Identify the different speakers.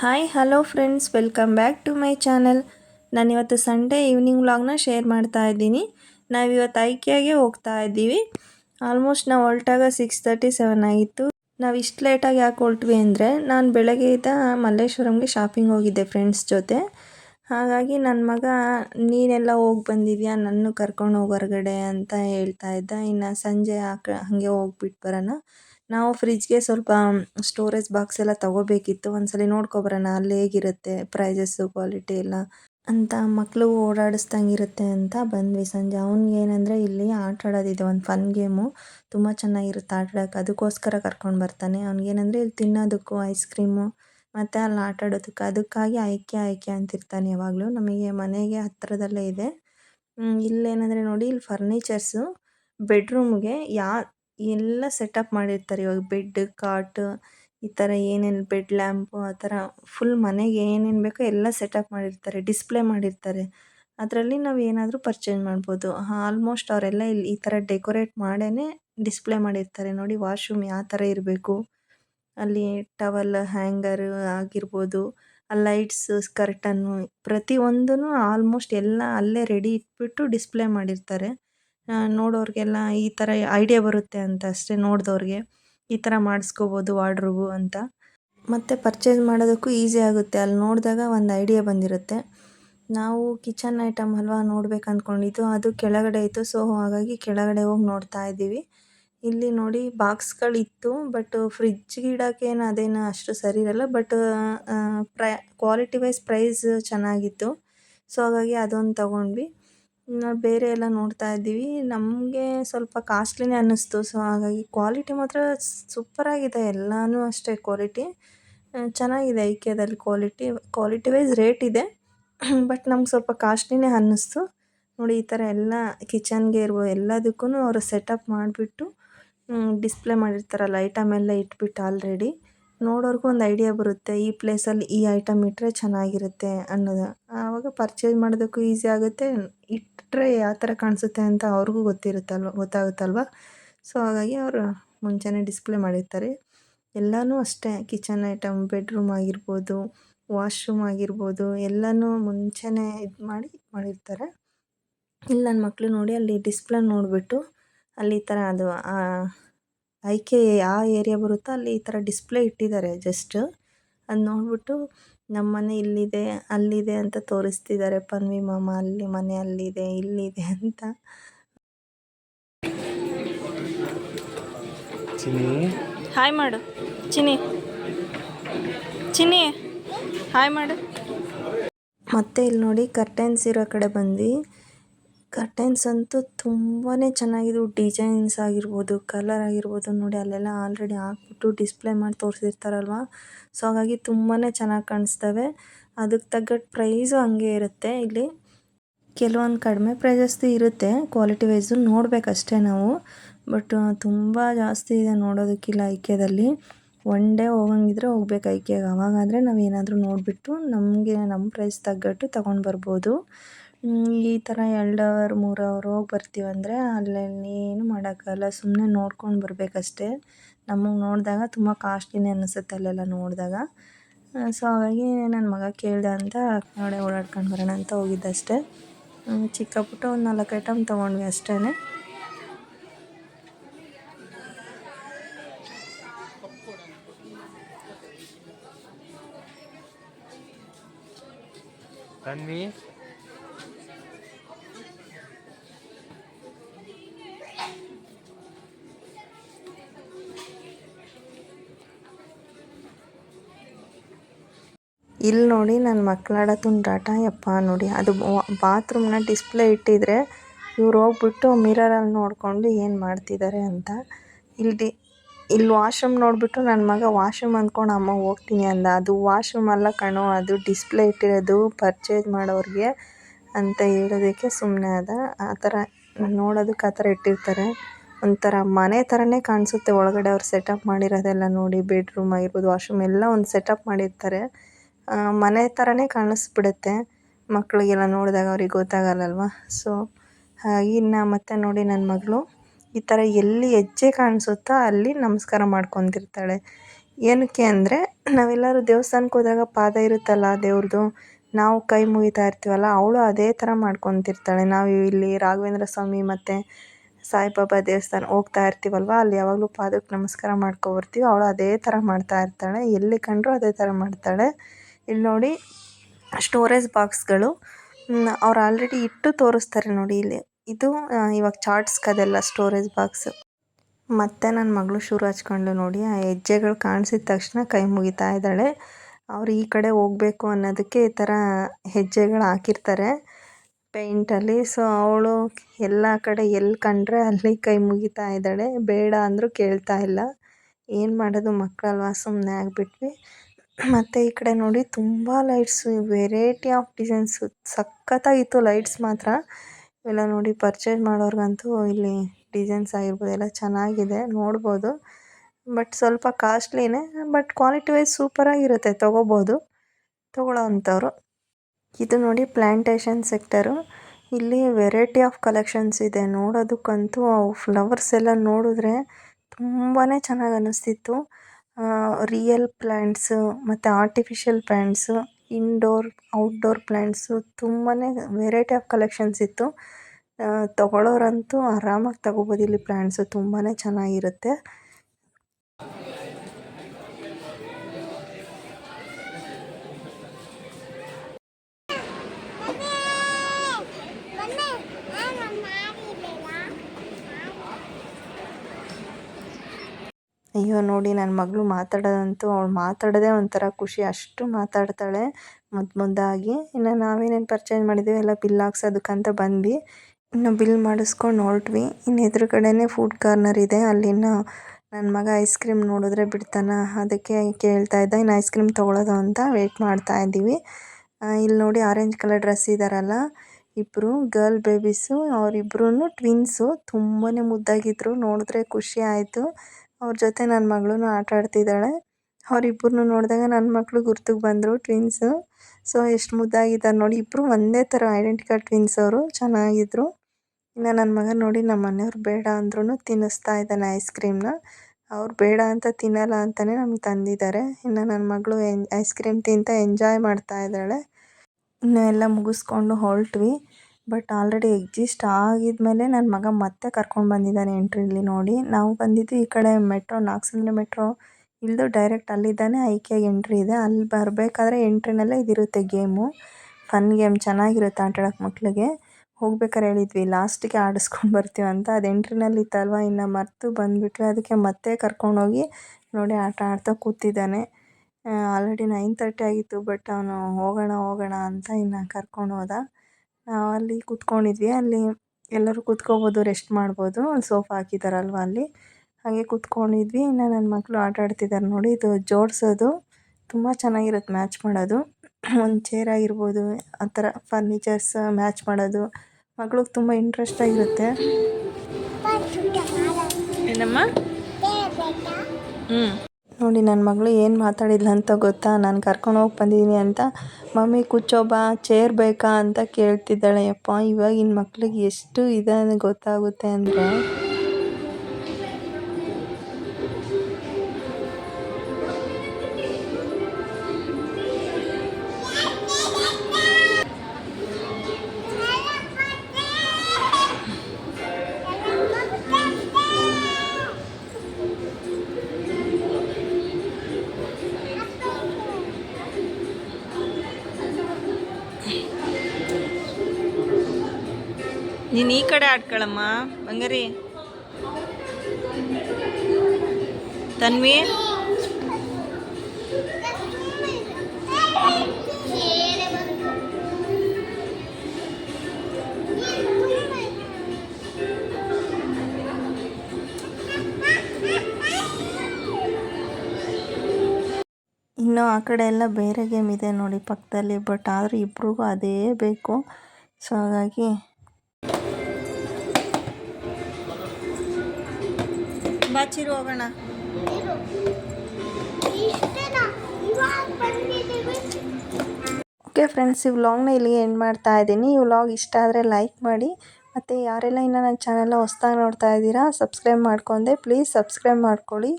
Speaker 1: Hi hello friends welcome back to my channel ನಾನಿವತ್ತು Sunday evening ವ್ಲಾಗ್ನ share ಮಾಡ್ತಾ ಇದ್ದೀನಿ. ನಾವಿವತ್ತು ಐಕಿಯಾಗೆ ಹೋಗ್ತಾ ಇದ್ದೀವಿ. ಆಲ್ಮೋಸ್ಟ್ ನಾವು ಹೊರಟಾಗ ಸಿಕ್ಸ್ ತರ್ಟಿ ಸೆವೆನ್ ಆಗಿತ್ತು ನಾವು ಇಷ್ಟು ಲೇಟಾಗಿ ಯಾಕೆ ಹೊರಟ್ವಿ ಅಂದರೆ, ನಾನು ಬೆಳಗ್ಗೆಯಿಂದ ಮಲ್ಲೇಶ್ವರಂಗೆ ಶಾಪಿಂಗ್ ಹೋಗಿದ್ದೆ ಫ್ರೆಂಡ್ಸ್ ಜೊತೆ. ಹಾಗಾಗಿ ನನ್ನ ಮಗ, ನೀನೆಲ್ಲ ಹೋಗಿ ಬಂದಿದ್ಯಾ? ನನ್ನ ಕರ್ಕೊಂಡು ಹೋಗಿ ಹೊರಗಡೆ ಅಂತ ಹೇಳ್ತಾ ಇದ್ದ. ಇನ್ನು ಸಂಜೆ ಹಾಗೆ ಹೋಗ್ಬಿಟ್ಟು ಬರೋಣ. ನಾವು ಫ್ರಿಜ್ಗೆ ಸ್ವಲ್ಪ ಸ್ಟೋರೇಜ್ ಬಾಕ್ಸ್ ಎಲ್ಲ ತಗೋಬೇಕಿತ್ತು. ಒಂದ್ಸಲಿ ನೋಡ್ಕೊಬರೋಣ ಅಲ್ಲಿ ಹೇಗಿರುತ್ತೆ ಪ್ರೈಸಸ್ಸು ಕ್ವಾಲಿಟಿ ಎಲ್ಲ ಅಂತ ಮಕ್ಕಳು ಓಡಾಡಿಸ್ದಂಗಿರುತ್ತೆ ಅಂತ ಬಂದ್ವಿ ಸಂಜೆ. ಏನಂದರೆ, ಇಲ್ಲಿ ಆಟ ಆಡೋದಿದೆ, ಒಂದು ಫನ್ ಗೇಮು ತುಂಬ ಚೆನ್ನಾಗಿರುತ್ತೆ ಆಟ ಆಡೋಕೆ. ಅದಕ್ಕೋಸ್ಕರ ಕರ್ಕೊಂಡು ಬರ್ತಾನೆ. ಅವ್ನಿಗೇನಂದರೆ ಇಲ್ಲಿ ತಿನ್ನೋದಕ್ಕೂ ಐಸ್ ಕ್ರೀಮು ಮತ್ತು ಅಲ್ಲಿ ಆಟ ಆಡೋದಕ್ಕೆ. ಅದಕ್ಕಾಗಿ ಆಯ್ಕೆ ಆಯ್ಕೆ ಅಂತಿರ್ತಾನೆ ಯಾವಾಗಲೂ. ನಮಗೆ ಮನೆಗೆ ಹತ್ತಿರದಲ್ಲೇ ಇದೆ. ಇಲ್ಲೇನಂದರೆ ನೋಡಿ, ಇಲ್ಲಿ ಫರ್ನಿಚರ್ಸು ಬೆಡ್ರೂಮ್ಗೆ ಯಾ ಎಲ್ಲ ಸೆಟಪ್ ಮಾಡಿರ್ತಾರೆ. ಇವಾಗ ಬೆಡ್ ಕಾಟ್ ಈ ಥರ ಏನೇನು ಬೆಡ್ ಲ್ಯಾಂಪು ಆ ಥರ ಫುಲ್ ಮನೆಗೆ ಏನೇನು ಬೇಕೋ ಎಲ್ಲ ಸೆಟಪ್ ಮಾಡಿರ್ತಾರೆ. ಡಿಸ್ಪ್ಲೇ ಮಾಡಿರ್ತಾರೆ. ಅದರಲ್ಲಿ ನಾವು ಏನಾದರೂ ಪರ್ಚೇಸ್ ಮಾಡ್ಬೋದು. ಆಲ್ಮೋಸ್ಟ್ ಅವರೆಲ್ಲ ಇಲ್ಲಿ ಈ ಥರ ಡೆಕೋರೇಟ್ ಮಾಡೇ ಡಿಸ್ಪ್ಲೇ ಮಾಡಿರ್ತಾರೆ. ನೋಡಿ ವಾಶ್ರೂಮ್ ಯಾವ ಥರ ಇರಬೇಕು. ಅಲ್ಲಿ ಟವಲ್ ಹ್ಯಾಂಗರ್ ಆಗಿರ್ಬೋದು. ಆ ಲೈಟ್ಸು ಸ್ಕರ್ಟನ್ನು ಪ್ರತಿಯೊಂದೂ ಆಲ್ಮೋಸ್ಟ್ ಎಲ್ಲ ಅಲ್ಲೇ ರೆಡಿ ಇಟ್ಬಿಟ್ಟು ಡಿಸ್ಪ್ಲೇ ಮಾಡಿರ್ತಾರೆ. ನೋಡೋರಿಗೆಲ್ಲ ಈ ಥರ ಐಡಿಯಾ ಬರುತ್ತೆ ಅಂತ ಅಷ್ಟೇ ನೋಡಿದವ್ರಿಗೆ ಈ ಥರ ಮಾಡಿಸ್ಕೋಬೋದು ವಾರ್ಡ್ರೋಬು ಅಂತ. ಮತ್ತು ಪರ್ಚೇಸ್ ಮಾಡೋದಕ್ಕೂ ಈಸಿ ಆಗುತ್ತೆ. ಅಲ್ಲಿ ನೋಡಿದಾಗ ಒಂದು ಐಡಿಯಾ ಬಂದಿರುತ್ತೆ. ನಾವು ಕಿಚನ್ ಐಟಮ್ ಅಲ್ವಾ ನೋಡ್ಬೇಕು ಅಂದ್ಕೊಂಡಿದ್ದು ಅದು ಕೆಳಗಡೆ ಇತ್ತು. ಸೊ ಹಾಗಾಗಿ ಕೆಳಗಡೆ ಹೋಗಿ ನೋಡ್ತಾ ಇದ್ದೀವಿ. ಇಲ್ಲಿ ನೋಡಿ ಬಾಕ್ಸ್ಗಳಿತ್ತು ಬಟ್ ಫ್ರಿಜ್ಗೆ ಇಡೋಕ್ಕೇನು ಅದೇನು ಅಷ್ಟು ಸರಿ ಇರಲ್ಲ. ಬಟ್ ಪ್ರೈ ಕ್ವಾಲಿಟಿ ವೈಸ್ ಪ್ರೈಸ್ ಚೆನ್ನಾಗಿತ್ತು. ಸೊ ಹಾಗಾಗಿ ಅದೊಂದು ತೊಗೊಂಡ್ವಿ. ನಾವು ಬೇರೆ ಎಲ್ಲ ನೋಡ್ತಾ ಇದ್ದೀವಿ. ನಮಗೆ ಸ್ವಲ್ಪ ಕಾಸ್ಟ್ಲಿನೇ ಅನ್ನಿಸ್ತು. ಸೊ ಹಾಗಾಗಿ ಕ್ವಾಲಿಟಿ ಮಾತ್ರ ಸೂಪರಾಗಿದೆ ಎಲ್ಲನೂ ಅಷ್ಟೇ ಕ್ವಾಲಿಟಿ ಚೆನ್ನಾಗಿದೆ ಐಕ್ಯದಲ್ಲಿ ಕ್ವಾಲಿಟಿ ಕ್ವಾಲಿಟಿ ವೈಸ್ ರೇಟ್ ಇದೆ. ಬಟ್ ನಮ್ಗೆ ಸ್ವಲ್ಪ ಕಾಸ್ಟ್ಲಿನೇ ಅನ್ನಿಸ್ತು. ನೋಡಿ, ಈ ಥರ ಎಲ್ಲ ಕಿಚನ್ಗೆ ಇರುವ ಎಲ್ಲದಕ್ಕೂ ಅವರು ಸೆಟಪ್ ಮಾಡಿಬಿಟ್ಟು ಡಿಸ್ಪ್ಲೇ ಮಾಡಿರ್ತಾರಲ್ಲ ಐಟಮ್ ಎಲ್ಲ ಇಟ್ಬಿಟ್ಟು ಆಲ್ರೆಡಿ ನೋಡೋರ್ಗೂ ಒಂದು ಐಡಿಯಾ ಬರುತ್ತೆ, ಈ ಪ್ಲೇಸಲ್ಲಿ ಈ ಐಟಮ್ ಇಟ್ಟರೆ ಚೆನ್ನಾಗಿರುತ್ತೆ ಅನ್ನೋದು. ಆವಾಗ ಪರ್ಚೇಸ್ ಮಾಡೋದಕ್ಕೂ ಈಸಿ ಆಗುತ್ತೆ ಇಟ್ಟರೆ ಯಾವ ಥರ ಕಾಣಿಸುತ್ತೆ ಅಂತ ಅವ್ರಿಗೂ ಗೊತ್ತಿರುತ್ತಲ್ವ, ಗೊತ್ತಾಗುತ್ತಲ್ವ? ಸೊ ಹಾಗಾಗಿ ಅವರು ಮುಂಚೆನೇ ಡಿಸ್ಪ್ಲೇ ಮಾಡಿರ್ತಾರೆ. ಎಲ್ಲನೂ ಅಷ್ಟೇ ಕಿಚನ್ ಐಟಮ್ ಬೆಡ್ರೂಮ್ ಆಗಿರ್ಬೋದು ವಾಶ್ರೂಮ್ ಆಗಿರ್ಬೋದು, ಎಲ್ಲನೂ ಮುಂಚೆನೇ ಇದು ಮಾಡಿ ಮಾಡಿರ್ತಾರೆ. ಇಲ್ಲಿ ನನ್ನ ಮಕ್ಕಳು ನೋಡಿ, ಅಲ್ಲಿ ಡಿಸ್ಪ್ಲೇ ನೋಡಿಬಿಟ್ಟು ಅಲ್ಲಿ ಈ ಥರ ಅದು ಆಯ್ಕೆ ಯಾವ ಏರಿಯಾ ಬರುತ್ತೋ ಅಲ್ಲಿ ಈ ಥರ ಡಿಸ್ಪ್ಲೇ ಇಟ್ಟಿದ್ದಾರೆ ಜಸ್ಟ್ ಅದು ನೋಡಿಬಿಟ್ಟು ನಮ್ಮ ಮನೆ ಇಲ್ಲಿದೆ ಅಲ್ಲಿದೆ ಅಂತ ತೋರಿಸ್ತಿದ್ದಾರೆ. ಪನ್ವಿ ಮಾಮ ಅಲ್ಲಿ ಮನೆ ಅಲ್ಲಿದೆ ಇಲ್ಲಿದೆ ಅಂತ. ಹಾಯ್ ಮಾಡು. ಚಿನಿ ಚಿನಿ ಹಾಯ್ ಮಾಡು. ಮತ್ತೆ ಇಲ್ಲಿ ನೋಡಿ ಕರ್ಟೆನ್ಸ್ ಇರೋ ಕಡೆ ಬಂದ್ವಿ. ಕರ್ಟನ್ಸ್ ಅಂತೂ ತುಂಬಾ ಚೆನ್ನಾಗಿದ್ವು ಡಿಸೈನ್ಸ್ ಆಗಿರ್ಬೋದು, ಕಲರ್ ಆಗಿರ್ಬೋದು ನೋಡಿ, ಅಲ್ಲೆಲ್ಲ ಆಲ್ರೆಡಿ ಹಾಕ್ಬಿಟ್ಟು ಡಿಸ್ಪ್ಲೇ ಮಾಡಿ ತೋರಿಸಿರ್ತಾರಲ್ವ? ಸೊ, ಹಾಗಾಗಿ ತುಂಬಾ ಚೆನ್ನಾಗಿ ಕಾಣಿಸ್ತವೆ. ಅದಕ್ಕೆ ತಗ್ಗಟ್ಟು ಪ್ರೈಸು ಹಂಗೆ ಇರುತ್ತೆ. ಇಲ್ಲಿ ಕೆಲವೊಂದು ಕಡಿಮೆ ಪ್ರೈಸಸ್ದು ಇರುತ್ತೆ, ಕ್ವಾಲಿಟಿ ವೈಸು ನೋಡಬೇಕಷ್ಟೇ ನಾವು. ಬಟ್ ತುಂಬ ಜಾಸ್ತಿ ಇದೆ ನೋಡೋದಕ್ಕಿಲ್ಲ ಐಕ್ಯದಲ್ಲಿ. ಒನ್ ಡೇ ಹೋಗಂಗಿದ್ರೆ ಹೋಗ್ಬೇಕು ಐಕ್ಯಾಗ. ಅವಾಗಾದರೆ ನಾವು ಏನಾದರೂ ನೋಡಿಬಿಟ್ಟು ನಮಗೆ ನಮ್ಮ ಪ್ರೈಸ್ ತಗ್ಗಟ್ಟು ತಗೊಂಡು ಬರ್ಬೋದು. ಈ ಥರ ಎರಡು ಅವರ್ ಮೂರು ಅವರ್ ಹೋಗಿ ಬರ್ತೀವಂದರೆ ಅಲ್ಲೇನು ಏನು ಮಾಡೋಕ್ಕಾಗಲ್ಲ. ಸುಮ್ಮನೆ ನೋಡ್ಕೊಂಡು ಬರಬೇಕಷ್ಟೇ. ನಮಗೆ ನೋಡಿದಾಗ ತುಂಬ ಕಾಸ್ಟ್ಲಿನೇ ಅನ್ನಿಸುತ್ತೆ ಅಲ್ಲೆಲ್ಲ ನೋಡಿದಾಗ. ಸೊ ಹಾಗಾಗಿ ನನ್ನ ಮಗ ಕೇಳಿದ ಅಂತ ನೋಡೇ ಓಡಾಡ್ಕೊಂಡು ಬರೋಣ ಅಂತ ಹೋಗಿದ್ದಷ್ಟೇ. ಚಿಕ್ಕ ಪುಟ್ಟ ಒಂದು ನಾಲ್ಕು ಐಟಮ್ ತೊಗೊಂಡ್ವಿ ಅಷ್ಟೇ
Speaker 2: ತನ್ವಿ?
Speaker 1: ಇಲ್ಲಿ ನೋಡಿ ನನ್ನ ಮಕ್ಕಳು ತುಂಟಾಟ ಯಪ್ಪ ನೋಡಿ. ಅದು ಬಾತ್ರೂಮ್ನ ಡಿಸ್ಪ್ಲೇ ಇಟ್ಟಿದ್ರೆ ಇವ್ರು ಹೋಗ್ಬಿಟ್ಟು ಮಿರರಲ್ಲಿ ನೋಡಿಕೊಂಡು ಏನು ಮಾಡ್ತಿದ್ದಾರೆ ಅಂತ. ಇಲ್ಲಿ ಇಲ್ಲಿ ವಾಶ್ರೂಮ್ ನೋಡಿಬಿಟ್ಟು ನನ್ನ ಮಗ ವಾಶ್ರೂಮ್ ಅಂದ್ಕೊಂಡು ಅಮ್ಮ ಹೋಗ್ತೀನಿ ಅಂದ. ಅದು ವಾಶ್ರೂಮ್ ಅಲ್ಲ ಕಣೋ, ಅದು ಡಿಸ್ಪ್ಲೇ ಇಟ್ಟಿರೋದು ಪರ್ಚೇಸ್ ಮಾಡೋರಿಗೆ ಅಂತ ಹೇಳೋದಕ್ಕೆ ಸುಮ್ಮನೆ ಅದ. ಆ ಥರ ನೋಡೋದಕ್ಕೆ ಆ ಥರ ಇಟ್ಟಿರ್ತಾರೆ. ಒಂಥರ ಮನೆ ಥರನೇ ಕಾಣಿಸುತ್ತೆ ಒಳಗಡೆ ಅವ್ರು ಸೆಟಪ್ ಮಾಡಿರೋದೆಲ್ಲ ನೋಡಿ ಬೆಡ್ರೂಮ್ ಆಗಿರ್ಬೋದು ವಾಶ್ರೂಮ್ ಎಲ್ಲ ಒಂದು ಸೆಟಪ್ ಮಾಡಿರ್ತಾರೆ. ಮನೆ ಥರನೇ ಕಾಣಿಸ್ಬಿಡುತ್ತೆ. ಮಕ್ಕಳಿಗೆಲ್ಲ ನೋಡಿದಾಗ ಅವ್ರಿಗೆ ಗೊತ್ತಾಗಲ್ಲಲ್ವ? ಸೊ ಹಾಗೆ ಇನ್ನು ಮತ್ತೆ ನೋಡಿ ನನ್ನ ಮಗಳು. ಈ ಥರ ಎಲ್ಲಿ ಹೆಜ್ಜೆ ಕಾಣಿಸುತ್ತೋ ಅಲ್ಲಿ ನಮಸ್ಕಾರ ಮಾಡ್ಕೊತಿರ್ತಾಳೆ. ಏನಕ್ಕೆ ಅಂದರೆ, ನಾವೆಲ್ಲರೂ ದೇವಸ್ಥಾನಕ್ಕೆ ಹೋದಾಗ ಪಾದ ಇರುತ್ತಲ್ಲ ದೇವ್ರದ್ದು ನಾವು ಕೈ ಮುಗಿತಾ ಇರ್ತೀವಲ್ಲ, ಅವಳು ಅದೇ ಥರ ಮಾಡ್ಕೊತಿರ್ತಾಳೆ. ನಾವು ಇಲ್ಲಿ ರಾಘವೇಂದ್ರ ಸ್ವಾಮಿ ಮತ್ತು ಸಾಯಿಬಾಬಾ ದೇವಸ್ಥಾನ ಹೋಗ್ತಾ ಇರ್ತೀವಲ್ವ, ಅಲ್ಲಿ ಯಾವಾಗಲೂ ಪಾದಕ್ಕೆ ನಮಸ್ಕಾರ ಮಾಡ್ಕೊಬರ್ತೀವಿ, ಅವಳು ಅದೇ ಥರ ಮಾಡ್ತಾ ಇರ್ತಾಳೆ. ಎಲ್ಲಿ ಕಂಡರೂ ಅದೇ ಥರ ಮಾಡ್ತಾಳೆ. ಇಲ್ಲಿ ನೋಡಿ ಸ್ಟೋರೇಜ್ ಬಾಕ್ಸ್ಗಳು ಅವ್ರು ಆಲ್ರೆಡಿ ಇಟ್ಟು ತೋರಿಸ್ತಾರೆ ನೋಡಿ ಇಲ್ಲಿ. ಇದು ಇವಾಗ ಚಾರ್ಟ್ಸ್ ಅದೆಲ್ಲ ಸ್ಟೋರೇಜ್ ಬಾಕ್ಸ್ ಮತ್ತೆ ನನ್ನ ಮಗಳು ಶುರು ಹಚ್ಕೊಂಡು ನೋಡಿ, ಆ ಹೆಜ್ಜೆಗಳು ಕಾಣಿಸಿದ ತಕ್ಷಣ ಕೈ ಮುಗಿತಾ ಇದ್ದಾಳೆ. ಅವ್ರು ಈ ಕಡೆ ಹೋಗಬೇಕು ಅನ್ನೋದಕ್ಕೆ ಈ ಥರ ಹೆಜ್ಜೆಗಳು ಹಾಕಿರ್ತಾರೆ. ಪೇಂಟಲ್ಲಿ ಸೊ ಅವಳು ಎಲ್ಲ ಕಡೆ ಎಲ್ಲಿ ಕಂಡ್ರೆ ಅಲ್ಲಿ ಕೈ ಮುಗಿತಾ ಇದ್ದಾಳೆ. ಬೇಡ ಅಂದರೂ ಕೇಳ್ತಾ ಇಲ್ಲ. ಏನು ಮಾಡೋದು ಮಕ್ಕಳಲ್ವಾ ಸುಮ್ಮನೆ ಆಗಿಬಿಟ್ವಿ. ಮತ್ತು ಈ ಕಡೆ ನೋಡಿ ತುಂಬ ಲೈಟ್ಸು, ವೆರೈಟಿ ಆಫ್ ಡಿಸೈನ್ಸು, ಸಖತ್ತಾಗಿತ್ತು ಲೈಟ್ಸ್ ಮಾತ್ರ. ಇವೆಲ್ಲ ನೋಡಿ ಪರ್ಚೇಸ್ ಮಾಡೋರ್ಗಂತೂ ಇಲ್ಲಿ ಡಿಸೈನ್ಸ್ ಆಗಿರ್ಬೋದು, ಎಲ್ಲ ಚೆನ್ನಾಗಿದೆ, ನೋಡ್ಬೋದು. ಬಟ್ ಸ್ವಲ್ಪ ಕಾಸ್ಟ್ಲಿನೇ ಬಟ್ ಕ್ವಾಲಿಟಿ ವೈಸ್ ಸೂಪರಾಗಿರುತ್ತೆ ತೊಗೋಬೋದು, ತೊಗೊಳ್ಳೋ ಅಂಥವ್ರು. ಇದು ನೋಡಿ ಪ್ಲ್ಯಾಂಟೇಷನ್ ಸೆಕ್ಟರು. ಇಲ್ಲಿ ವೆರೈಟಿ ಆಫ್ ಕಲೆಕ್ಷನ್ಸ್ ಇದೆ, ನೋಡೋದಕ್ಕಂತೂ ಅವು ಫ್ಲವರ್ಸ್ ಎಲ್ಲ ನೋಡಿದ್ರೆ ತುಂಬಾ ಚೆನ್ನಾಗಿ ಅನ್ನಿಸ್ತಿತ್ತು. ರಿಯಲ್ ಪ್ಲ್ಯಾಂಟ್ಸು ಮತ್ತು artificial plants indoor outdoor plants ತುಂಬಾ ವೆರೈಟಿ ಆಫ್ ಕಲೆಕ್ಷನ್ಸ್ ಇತ್ತು. ತಗೊಳ್ಳೋರಂತೂ ಆರಾಮಾಗಿ ತಗೋಬೋದು ಇಲ್ಲಿ ಪ್ಲ್ಯಾಂಟ್ಸು ತುಂಬಾ ಚೆನ್ನಾಗಿರುತ್ತೆ. ಅಯ್ಯೋ ನೋಡಿ ನನ್ನ ಮಗಳು ಮಾತಾಡೋದಂತೂ ಅವಳು ಮಾತಾಡೋದೇ ಒಂಥರ ಖುಷಿ. ಅಷ್ಟು ಮಾತಾಡ್ತಾಳೆ ಮುದ್ದು ಮುದ್ದಾಗಿ ಇನ್ನು ನಾವೇನೇನು ಪರ್ಚೇಸ್ ಮಾಡಿದ್ದೀವಿ ಎಲ್ಲ ಬಿಲ್ ಹಾಕ್ಸೋದಕ್ಕಂತ ಬಂದ್ವಿ. ಇನ್ನು ಬಿಲ್ ಮಾಡಿಸ್ಕೊಂಡು ಹೊರಟ್ವಿ. ಇನ್ನು ಎದುರುಗಡೆನೇ ಫುಡ್ ಕಾರ್ನರ್ ಇದೆ. ಅಲ್ಲಿನ ನನ್ನ ಮಗ ಐಸ್ ಕ್ರೀಮ್ ನೋಡಿದ್ರೆ ಬಿಡ್ತಾನ. ಅದಕ್ಕೆ ಕೇಳ್ತಾ ಇದ್ದ, ಇನ್ನು ಐಸ್ ಕ್ರೀಮ್ ತೊಗೊಳೋದು ಅಂತ ವೆಯ್ಟ್ ಮಾಡ್ತಾ ಇದ್ದೀವಿ. ಇಲ್ಲಿ ನೋಡಿ ಆರೆಂಜ್ ಕಲರ್ ಡ್ರೆಸ್ ಇದ್ದಾರಲ್ಲ ಇಬ್ಬರು ಗರ್ಲ್ ಬೇಬೀಸು ಅವರಿಬ್ರು ಟ್ವಿನ್ಸು. ತುಂಬಾ ಮುದ್ದಾಗಿದ್ರು, ನೋಡಿದ್ರೆ ಖುಷಿ ಆಯಿತು. ಅವ್ರ ಜೊತೆ ನನ್ನ ಮಗಳೂ ಆಟ ಆಡ್ತಿದ್ದಾಳೆ. ಅವರಿಬ್ಬರನ್ನೂ ನೋಡಿದಾಗ ನನ್ನ ಮಕ್ಕಳು ಗುರ್ತಿಗೆ ಬಂದರು ಟ್ವಿನ್ಸು ಸೊ ಎಷ್ಟು ಮುದ್ದಾಗಿದ್ದಾರೆ ನೋಡಿ ಇಬ್ಬರು ಒಂದೇ ಥರ ಐಡೆಂಟಿಕಲ್ ಟ್ವಿನ್ಸ್ ಅವರು, ಚೆನ್ನಾಗಿದ್ರು. ಇನ್ನು ನನ್ನ ಮಗ ನೋಡಿ ನಮ್ಮ ಮನೆಯವ್ರು ಬೇಡ ಅಂದ್ರೂ ತಿನ್ನಿಸ್ತಾ ಇದ್ದಾನೆ ಐಸ್ ಕ್ರೀಮ್ನ ಅವ್ರು ಬೇಡ ಅಂತ ತಿನ್ನಲ್ಲ ಅಂತಲೇ ನಮ್ಗೆ ತಂದಿದ್ದಾರೆ. ಇನ್ನು ನನ್ನ ಮಗಳು ಎನ್ ಐಸ್ ಕ್ರೀಮ್ ತಿಂತ ಎಂಜಾಯ್ ಮಾಡ್ತಾ ಇದ್ದಾಳೆ. ಇನ್ನು ಎಲ್ಲ ಮುಗಿಸ್ಕೊಂಡು ಹೊರಟ್ವಿ. ಬಟ್ ಆಲ್ರೆಡಿ ಎಕ್ಸಿಸ್ಟ್ ಆಗಿದ್ಮೇಲೆ ನನ್ನ ಮಗ ಮತ್ತೆ ಕರ್ಕೊಂಡು ಬಂದಿದ್ದಾನೆ ಎಂಟ್ರಿಲಿ ನೋಡಿ. ನಾವು ಬಂದಿದ್ದು ಈ ಕಡೆ ಮೆಟ್ರೋ ನಾಲ್ಕು ಮೆಟ್ರೋ. ಇಳಿದು ಡೈರೆಕ್ಟ್ ಅಲ್ಲಿದ್ದಾನೆ ಐಕೆಗೆ ಎಂಟ್ರಿ ಇದೆ. ಅಲ್ಲಿ ಬರಬೇಕಾದ್ರೆ ಎಂಟ್ರಿನಲ್ಲೇ ಇದಿರುತ್ತೆ ಗೇಮು. ಫನ್ ಗೇಮ್ ಚೆನ್ನಾಗಿರುತ್ತೆ ಆಟ ಆಡೋಕೆ ಮಕ್ಕಳಿಗೆ ಹೋಗ್ಬೇಕಾರೆ ಹೇಳಿದ್ವಿ, ಲಾಸ್ಟಿಗೆ ಆಡಿಸ್ಕೊಂಡು ಬರ್ತೀವಿ ಅಂತ. ಅದು ಎಂಟ್ರಿನಲ್ಲಿ ಇತ್ತಲ್ವ, ಇನ್ನು ಮರೆತು ಬಂದುಬಿಟ್ವಿ ಅದಕ್ಕೆ ಮತ್ತೆ ಕರ್ಕೊಂಡೋಗಿ ನೋಡಿ ಆಟ ಆಡ್ತಾ ಕೂತಿದ್ದಾನೆ. ಆಲ್ರೆಡಿ ನೈನ್ ತರ್ಟಿ ಆಗಿತ್ತು, ಬಟ್ ಅವನು ಹೋಗೋಣ ಹೋಗೋಣ ಅಂತ ಇನ್ನು ಕರ್ಕೊಂಡು ಹೋದ. ನಾವು ಅಲ್ಲಿ ಕೂತ್ಕೊಂಡಿದ್ವಿ. ಅಲ್ಲಿ ಎಲ್ಲರೂ ಕೂತ್ಕೋಬೋದು ರೆಸ್ಟ್ ಮಾಡ್ಬೋದು. ಒಂದು ಸೋಫಾ ಹಾಕಿದ್ದಾರಲ್ವ ಅಲ್ಲಿ? ಹಾಗೆ ಕೂತ್ಕೊಂಡಿದ್ವಿ. ಇನ್ನು ನನ್ನ ಮಕ್ಕಳು ಆಟ ಆಡ್ತಿದ್ದಾರೆ ನೋಡಿ. ಇದು ಜೋಡಿಸೋದು. ತುಂಬ ಚೆನ್ನಾಗಿರುತ್ತೆ ಮ್ಯಾಚ್ ಮಾಡೋದು. ಒಂದು ಚೇರ್ ಆಗಿರ್ಬೋದು ಆ ಥರ ಫರ್ನಿಚರ್ಸ್ ಮ್ಯಾಚ್ ಮಾಡೋದು. ಮಗಳಿಗೆ ತುಂಬ ಇಂಟ್ರೆಸ್ಟ್ ಆಗಿರುತ್ತೆ. ಏನಮ್ಮ? ಹ್ಞೂ ನೋಡಿ ನನ್ನ ಮಗಳು ಏನು ಮಾತಾಡಿಲ್ಲ ಅಂತ ಗೊತ್ತಾ? ನಾನು ಕರ್ಕೊಂಡು ಹೋಗಿ ಬಂದಿದ್ದೀನಿ ಅಂತ ಮಮ್ಮಿ ಕುಚ್ಚೋಬಾ ಚೇರ್ ಬೇಕಾ? ಅಂತ ಕೇಳ್ತಿದ್ದಾಳೆ. ಅಪ್ಪ ಇವಾಗಿನ ಮಕ್ಳಿಗೆ ಎಷ್ಟು ಇದೆ ಗೊತ್ತಾಗುತ್ತೆ ಅಂದರೆ ನೀನು ಈ ಕಡೆ ಆಡ್ಕೊಳಮ್ಮ ಬಂಗಾರಿ ತನ್ವಿ? ಇನ್ನು ಆ ಕಡೆ ಎಲ್ಲ ಬೇರೆ ಗೇಮ್ ಇದೆ ನೋಡಿ ಪಕ್ಕದಲ್ಲಿ ಬಟ್ ಆದರೂ ಇಬ್ರಿಗೂ ಅದೇ ಬೇಕು. ಸೊ ಹಾಗಾಗಿ ಬಾಚಿರು ಹೋಗೋಣ ಓಕೆ ಫ್ರೆಂಡ್ಸ್, ಈ ವ್ಲಾಗ್ನ ಇಲ್ಲಿಗೆ ಎಂಡ್ ಮಾಡ್ತಾ ಇದ್ದೀನಿ. ಈ ವ್ಲಾಗ್ ಇಷ್ಟ ಆದರೆ ಲೈಕ್ ಮಾಡಿ. ಮತ್ತು ಯಾರೆಲ್ಲ ಇನ್ನೂ ನನ್ನ ಚಾನೆಲ್ಲ ಹೊಸ್ದಾಗಿ ನೋಡ್ತಾ ಇದ್ದೀರಾ ಸಬ್ಸ್ಕ್ರೈಬ್ ಮಾಡ್ಕೊಂಡೆ. ಪ್ಲೀಸ್ ಸಬ್ಸ್ಕ್ರೈಬ್ ಮಾಡ್ಕೊಳ್ಳಿ.